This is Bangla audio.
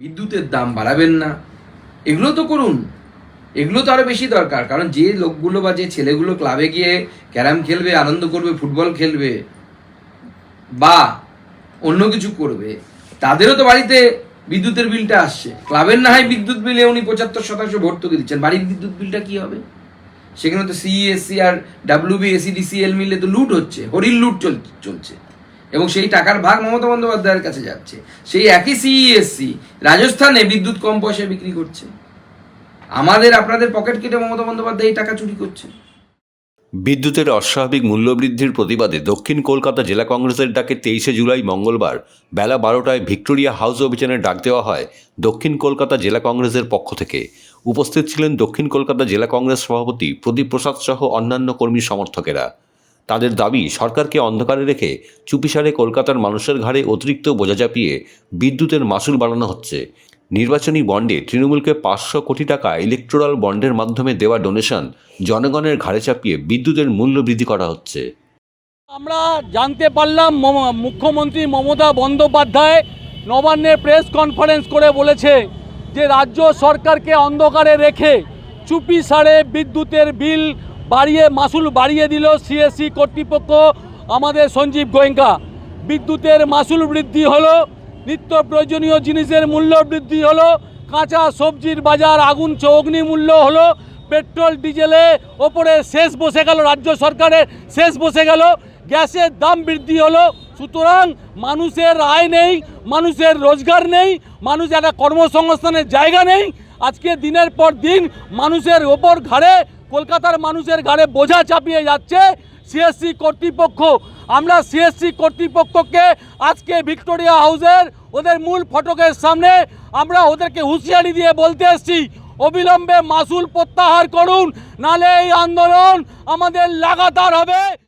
বিদ্যুতের দাম বাড়াবেন না। এগুলো তো করুন। এগুলো তো আরও বেশি দরকার, কারণ যে লোকগুলো বা যে ছেলেগুলো ক্লাবে গিয়ে ক্যারাম খেলবে, আনন্দ করবে, ফুটবল খেলবে বা অন্য কিছু করবে, তাদেরও তো বাড়িতে বিদ্যুতের বিলটা আসছে। ক্লাবের না হয় বিদ্যুৎ বিলে উনি পঁচাত্তর শতাংশ ভর্তুকি দিচ্ছেন। বাড়ির বিদ্যুৎ বিলটা কি হবে? সেখানে তো সিএসসি আর ডাব্লিউবি এসিডিসিএল মিলে তো লুট হচ্ছে হরির লুট চল- চলছে। এবং সেই টাকার ভাগ মমতা বন্দ্যোপাধ্যায়ের কাছে যাচ্ছে। সেই একই সিইএসসি রাজস্থানে বিদ্যুৎ কম পয়সায় বিক্রি করছে। আমাদের, আপনাদের পকেট কেটে মমতা বন্দ্যোপাধ্যায় এই টাকা চুরি করছে। বিদ্যুতের অস্বাভাবিক মূল্যবৃদ্ধির প্রতিবাদে দক্ষিণ কলকাতা জেলা কংগ্রেসের ডাকে তেইশে জুলাই মঙ্গলবার বেলা বারোটায় ভিক্টোরিয়া হাউস অভিযানের ডাক দেওয়া হয় দক্ষিণ কলকাতা জেলা কংগ্রেসের পক্ষ থেকে। উপস্থিত ছিলেন দক্ষিণ কলকাতা জেলা কংগ্রেস সভাপতি প্রদীপ প্রসাদ সহ অন্যান্য কর্মী সমর্থকেরা। তাদের দাবি সরকারকে অন্ধকারে রেখে চুপিসারে কলকাতার মানুষের ঘাড়ে অতিরিক্ত বোঝা চাপিয়ে বিদ্যুতের মাসুল বাড়ানো হচ্ছে। নির্বাচনী বন্ডে তৃণমূলকে পাঁচশো কোটি টাকা ইলেকট্রাল বন্ডের মাধ্যমে দেওয়া ডোনেশন জনগণের ঘাড়ে চাপিয়ে বিদ্যুতের মূল্য বৃদ্ধি করা হচ্ছে। আমরা জানতে পারলাম মুখ্যমন্ত্রী মমতা বন্দ্যোপাধ্যায় নবান্নের প্রেস কনফারেন্স করে বলেছে যে রাজ্য সরকারকে অন্ধকারে রেখে চুপি সারে বিদ্যুতের বিল বাড়িয়ে, মাসুল বাড়িয়ে দিল সিএসসি কর্তৃপক্ষ, আমাদের সঞ্জীব গোয়েঙ্কা। বিদ্যুতের মাসুল বৃদ্ধি হলো, নিত্য প্রয়োজনীয় জিনিসের মূল্য বৃদ্ধি হলো, কাঁচা সবজির বাজার আগুন চৌগ্নি মূল্য হলো, পেট্রোল, ডিজেলে ওপরে শেষ বসে গেল, রাজ্য সরকারের শেষ বসে গেল, গ্যাসের দাম বৃদ্ধি হলো, সুতরাং মানুষের আয় নেই, মানুষের রোজগার নেই, মানুষ একটা কর্মসংস্থানের জায়গা নেই, আজকে দিনের পর দিন মানুষের ওপর ঘাড়ে কলকাতার মানুষের ঘাড়ে বোঝা চাপিয়ে যাচ্ছে সিএসসি কর্তৃপক্ষ। আমরা সিএসসি কর্তৃপক্ষকে আজকে ভিক্টোরিয়া হাউসের ওদের মূল ফটকের সামনে আমরা ওদেরকে হুঁশিয়ারি দিয়ে বলতে এসছি, অবিলম্বে মাসুল প্রত্যাহার করুন, নালে এই আন্দোলন আমাদের লাগাতার হবে।